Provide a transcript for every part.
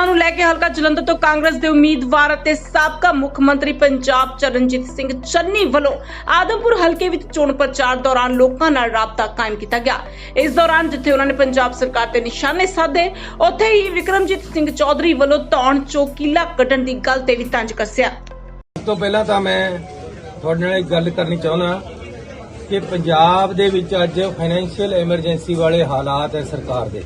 ਚੋਣਾਂ ਨੂੰ ਲੈ ਕੇ ਹਲਕਾ ਜਲੰਧਰ ਤੋਂ ਕਾਂਗਰਸ ਦੇ ਉਮੀਦਵਾਰ ਅਤੇ ਸਾਬਕਾ ਮੁੱਖ ਮੰਤਰੀ ਪੰਜਾਬ ਚਰਨਜੀਤ ਸਿੰਘ ਚੰਨੀ ਵੱਲੋਂ ਆਦਮਪੁਰ ਹਲਕੇ ਵਿੱਚ ਚੋਣ ਪ੍ਰਚਾਰ ਦੌਰਾਨ ਲੋਕਾਂ ਨਾਲ ਰਾਬਤਾ ਕਾਇਮ ਕੀਤਾ ਗਿਆ। ਇਸ ਦੌਰਾਨ ਜਿੱਥੇ ਉਹਨਾਂ ਨੇ ਪੰਜਾਬ ਸਰਕਾਰ ਤੇ ਨਿਸ਼ਾਨੇ ਸਾਧੇ, ਉੱਥੇ ਹੀ ਵਿਕਰਮਜੀਤ ਸਿੰਘ ਚੌਧਰੀ ਵੱਲੋਂ ਧੌਣ ਚੋਂ ਕੀਲਾ ਕੱਢਣ ਦੀ ਗੱਲ ਤੇ ਵੀ ਤੰਜ ਕੱਸਿਆ। ਸਭ ਤੋਂ ਪਹਿਲਾਂ ਤਾਂ ਮੈਂ ਤੁਹਾਡੇ ਨਾਲ ਇੱਕ ਗੱਲ ਕਰਨੀ ਚਾਹੁੰਦਾ ਕਿ ਪੰਜਾਬ ਦੇ ਵਿੱਚ ਅੱਜ ਫਾਈਨੈਂਸ਼ੀਅਲ ਐਮਰਜੈਂਸੀ ਵਾਲੇ ਹਾਲਾਤ ਹੈ ਸਰਕਾਰ ਦੇ।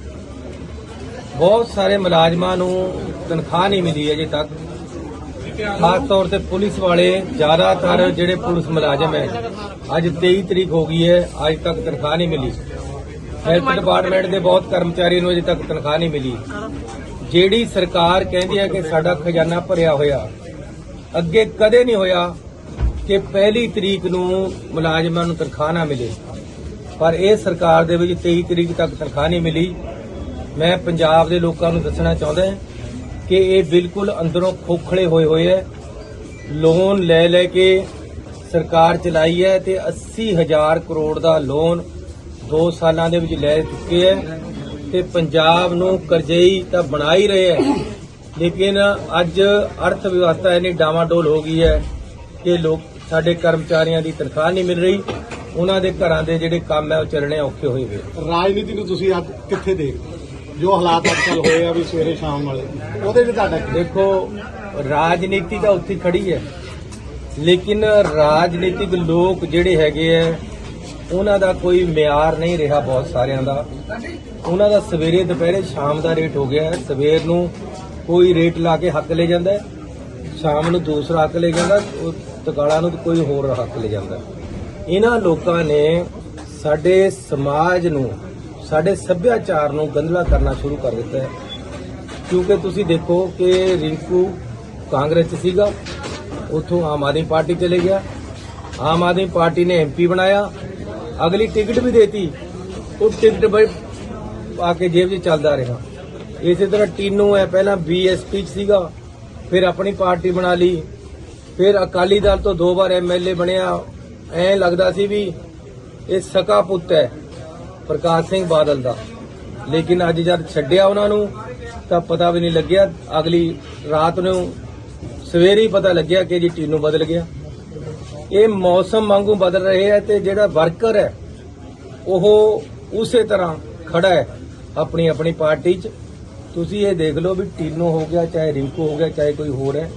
ਬਹੁਤ ਸਾਰੇ ਮੁਲਾਜ਼ਮਾਂ ਨੂੰ ਤਨਖਾਹ ਨਹੀਂ ਮਿਲੀ ਅਜੇ ਤੱਕ। ਖਾਸ ਤੌਰ ਤੇ ਪੁਲਿਸ ਵਾਲੇ ਜ਼ਿਆਦਾਤਰ ਜਿਹੜੇ ਪੁਲਿਸ ਮੁਲਾਜ਼ਮ ਹੈ, ਅੱਜ 23 ਤਰੀਕ ਹੋ ਗਈ ਹੈ, ਅੱਜ ਤੱਕ ਤਨਖਾਹ ਨਹੀਂ ਮਿਲੀ। ਹੈਲਥ ਡਿਪਾਰਟਮੈਂਟ ਦੇ ਬਹੁਤ ਕਰਮਚਾਰੀ ਨੂੰ ਅਜੇ ਤੱਕ ਤਨਖਾਹ ਨਹੀਂ ਮਿਲੀ। ਜਿਹੜੀ ਸਰਕਾਰ ਕਹਿੰਦੀ ਹੈ ਕਿ ਸਾਡਾ ਖਜ਼ਾਨਾ ਭਰਿਆ ਹੋਇਆ, ਅੱਗੇ ਕਦੇ ਨਹੀਂ ਹੋਇਆ ਕਿ ਪਹਿਲੀ ਤਰੀਕ ਨੂੰ ਮੁਲਾਜ਼ਮਾਂ ਨੂੰ ਤਨਖਾਹ ਨਾ ਮਿਲੇ। ਪਰ ਇਹ ਸਰਕਾਰ ਦੇ ਵਿੱਚ 23 ਤਰੀਕ ਤੱਕ ਤਨਖਾਹ ਨਹੀਂ ਮਿਲੀ। ਮੈਂ ਪੰਜਾਬ ਦੇ ਲੋਕਾਂ ਨੂੰ ਦੱਸਣਾ ਚਾਹੁੰਦਾ ਹਾਂ ਕਿ ਇਹ ਬਿਲਕੁਲ ਅੰਦਰੋਂ ਖੋਖਲੇ ਹੋਏ ਹੋਏ ਹੈ। ਲੋਨ ਲੈ ਲੈ ਕੇ ਸਰਕਾਰ ਚਲਾਈ ਹੈ ਤੇ 80000 ਕਰੋੜ ਦਾ ਲੋਨ 2 ਸਾਲਾਂ ਦੇ ਵਿੱਚ ਲੈ ਚੁੱਕੇ ਹੈ ਤੇ ਪੰਜਾਬ ਨੂੰ ਕਰਜ਼ਈ ਤਾਂ ਬਣਾ ਹੀ ਰਹੇ ਹੈ। ਲੇਕਿਨ ਅੱਜ ਅਰਥ ਵਿਵਸਥਾ ਇੰਨੀ ਡਾਵਾਡੋਲ ਹੋ ਗਈ ਹੈ ਕਿ ਲੋਕ ਸਾਡੇ ਕਰਮਚਾਰੀਆਂ ਦੀ ਤਨਖਾਹ ਨਹੀਂ ਮਿਲ ਰਹੀ। ਉਹਨਾਂ ਦੇ ਘਰਾਂ ਦੇ ਜਿਹੜੇ ਕੰਮ ਹੈ ਉਹ ਚੱਲਣੇ ਔਖੇ ਹੋਏ ਹੋਏ ਰਾਜਨੀਤੀ ਨੂੰ ਤੁਸੀਂ ਅੱਜ ਕਿੱਥੇ ਦੇਖਦੇ ਹੋ? ਜੋ ਹਾਲਾਤ ਅੱਜ ਕੱਲ ਹੋਏ ਆ ਵੀ ਸਵੇਰੇ ਸ਼ਾਮ ਵਾਲੇ, ਉਹਦੇ ਵਿੱਚ ਤੁਹਾਡਾ ਦੇਖੋ, ਰਾਜਨੀਤੀ ਤਾਂ ਉੱਥੇ ਖੜੀ ਹੈ, ਲੇਕਿਨ ਰਾਜਨੀਤਿਕ ਲੋਕ ਜਿਹੜੇ ਹੈਗੇ ਆ, ਉਹਨਾਂ ਦਾ ਕੋਈ ਮਿਆਰ ਨਹੀਂ ਰਿਹਾ ਬਹੁਤ ਸਾਰਿਆਂ ਦਾ। ਉਹਨਾਂ ਦਾ ਸਵੇਰੇ ਦੁਪਹਿਰੇ ਸ਼ਾਮ ਦਾ ਰੇਟ ਹੋ ਗਿਆ, ਸਵੇਰ ਨੂੰ ਕੋਈ ਰੇਟ ਲਾ ਕੇ ਹੱਕ ਲੈ ਜਾਂਦਾ, ਸ਼ਾਮ ਨੂੰ ਦੂਸਰਾ ਹੱਕ ਲੈ ਜਾਂਦਾ ਤਕਾਲਾ ਨੂੰ ਕੋਈ ਹੋਰ ਹੱਕ ਲੈ ਜਾਂਦਾ। ਇਹਨਾਂ ਲੋਕਾਂ ਨੇ ਸਾਡੇ ਸਮਾਜ ਨੂੰ ਸਾਡੇ ਸੱਭਿਆਚਾਰ ਨੂੰ ਗੰਧਲਾ ਕਰਨਾ ਸ਼ੁਰੂ ਕਰ ਦਿੱਤਾ ਹੈ। ਕਿਉਂਕਿ ਤੁਸੀਂ ਦੇਖੋ ਕਿ ਰਿੰਕੂ ਕਾਂਗਰਸ 'ਚ ਸੀਗਾ, ਉੱਥੋਂ ਆਮ ਆਦਮੀ ਪਾਰਟੀ ਚਲੇ ਗਿਆ। ਆਮ ਆਦਮੀ ਪਾਰਟੀ ਨੇ ਐਮਪੀ ਬਣਾਇਆ। ਅਗਲੀ ਟਿਕਟ ਵੀ ਦੇਤੀ। ਉਹ ਟਿਕਟ ਬਈ ਆ ਕੇ ਜੇਬ 'ਚ ਚੱਲਦਾ ਰਿਹਾ। ਇਸੇ ਤਰ੍ਹਾਂ ਟੀਨੂ ਹੈ, ਪਹਿਲਾਂ ਬੀਐਸਪੀ 'ਚ ਸੀਗਾ, ਫਿਰ ਆਪਣੀ ਪਾਰਟੀ ਬਣਾ ਲਈ। ਫਿਰ ਅਕਾਲੀ ਦਲ ਤੋਂ ਦੋ ਵਾਰ ਐਮਐਲਏ ਬਣਿਆ। ਐਂ ਲੱਗਦਾ ਸੀ ਵੀ ਇਹ ਸਕਾ ਪੁੱਤ ਹੈ। ਪ੍ਰਕਾਸ਼ ਸਿੰਘ ਬਾਦਲ ਦਾ। ਲੇਕਿਨ ਅੱਜ ਜਦ ਛੱਡਿਆ ਉਹਨਾਂ ਨੂੰ, ਤਾਂ ਪਤਾ ਵੀ ਨਹੀਂ ਲੱਗਿਆ। ਅਗਲੀ ਰਾਤ ਨੂੰ ਸਵੇਰੇ ਹੀ ਪਤਾ ਲੱਗਿਆ ਕਿ ਜੀ ਟੀਨੂ ਬਦਲ ਗਿਆ। ਇਹ ਮੌਸਮ ਵਾਂਗੂ ਬਦਲ ਰਹੇ ਹੈ ਤੇ ਜਿਹੜਾ ਵਰਕਰ ਹੈ, ਉਹ ਉਸੇ ਤਰ੍ਹਾਂ ਖੜਾ ਹੈ ਆਪਣੀ ਆਪਣੀ ਪਾਰਟੀ 'ਚ। ਤੁਸੀਂ ਇਹ ਦੇਖ ਲਓ ਵੀ ਟੀਨੋ ਹੋ ਗਿਆ, ਚਾਹੇ ਰਿੰਕੂ ਹੋ ਗਿਆ, ਚਾਹੇ ਕੋਈ ਹੋਰ ਹੈ।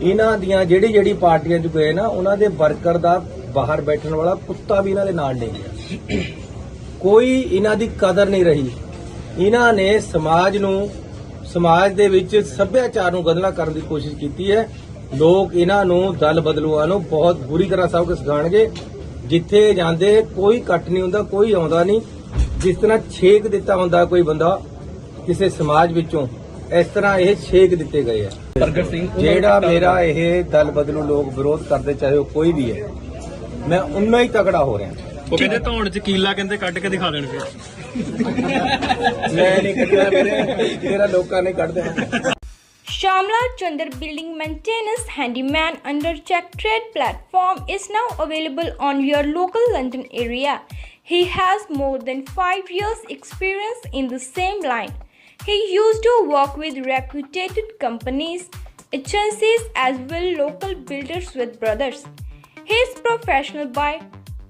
ਇਹਨਾਂ ਦੀਆਂ ਜਿਹੜੀ ਜਿਹੜੀ ਪਾਰਟੀਆਂ 'ਚ ਗਏ ਨਾ, ਉਹਨਾਂ ਦੇ ਵਰਕਰ ਦਾ ਬਾਹਰ ਬੈਠਣ ਵਾਲਾ ਕੁੱਤਾ ਵੀ ਇਹਨਾਂ ਦੇ ਨਾਲ ਨਹੀਂ ਗਿਆ। ਕੋਈ ਇਹਨਾਂ ਦੀ ਕਦਰ ਨਹੀਂ ਰਹੀ। ਇਹਨਾਂ ਨੇ ਸਮਾਜ ਨੂੰ ਸਮਾਜ ਦੇ ਵਿੱਚ ਸੱਭਿਆਚਾਰ ਨੂੰ ਗੰਦਲਾ ਕਰਨ ਦੀ ਕੋਸ਼ਿਸ਼ ਕੀਤੀ ਹੈ। ਲੋਕ ਇਹਨਾਂ ਨੂੰ ਦਲ ਬਦਲੂਆਂ ਨੂੰ ਬਹੁਤ ਬੁਰੀ ਤਰ੍ਹਾਂ ਸਬਕ ਸਿਖਾਣਗੇ ਜਿੱਥੇ ਜਾਂਦੇ ਕੋਈ ਕੱਟ ਨਹੀਂ ਹੁੰਦਾ ਕੋਈ ਆਉਂਦਾ ਨਹੀਂ। ਜਿਸ ਤਰ੍ਹਾਂ ਛੇਕ ਦਿੱਤਾ ਹੁੰਦਾ ਕੋਈ ਬੰਦਾ ਕਿਸੇ ਸਮਾਜ ਵਿੱਚੋਂ ਇਸ ਤਰ੍ਹਾਂ ਇਹ ਛੇਕ ਦਿੱਤੇ ਗਏ ਆ। ਪ੍ਰਗਟ ਸਿੰਘ ਜਿਹੜਾ ਮੇਰਾ ਇਹ ਦਲ ਬਦਲੂ ਲੋਕ ਵਿਰੋਧ ਕਰਦੇ ਚਾਹੇ ਉਹ ਕੋਈ ਵੀ ਹੈ ਮੈਂ ਉਨਾ ਹੀ ਤਕੜਾ ਹੋ ਰਿਹਾ। ਉਹ ਕਹਿੰਦੇ ਧੌਣ ਚ ਕੀਲਾ ਕਹਿੰਦੇ ਕੱਢ ਕੇ ਦਿਖਾ ਦੇਣਗੇ ਮੈਂ ਨਹੀਂ ਕੱਢਿਆ ਮੇਰੇ ਤੇਰਾ ਲੋਕਾਂ ਨੇ ਕੱਢ ਦੇਣਾ Shamla Chandar Building Maintenance Handyman under Check Trade platform is now available on your local London area. He has more than 5 years experience in the same line. He used to work with reputed companies, agencies as well local builders with brothers. He is professional by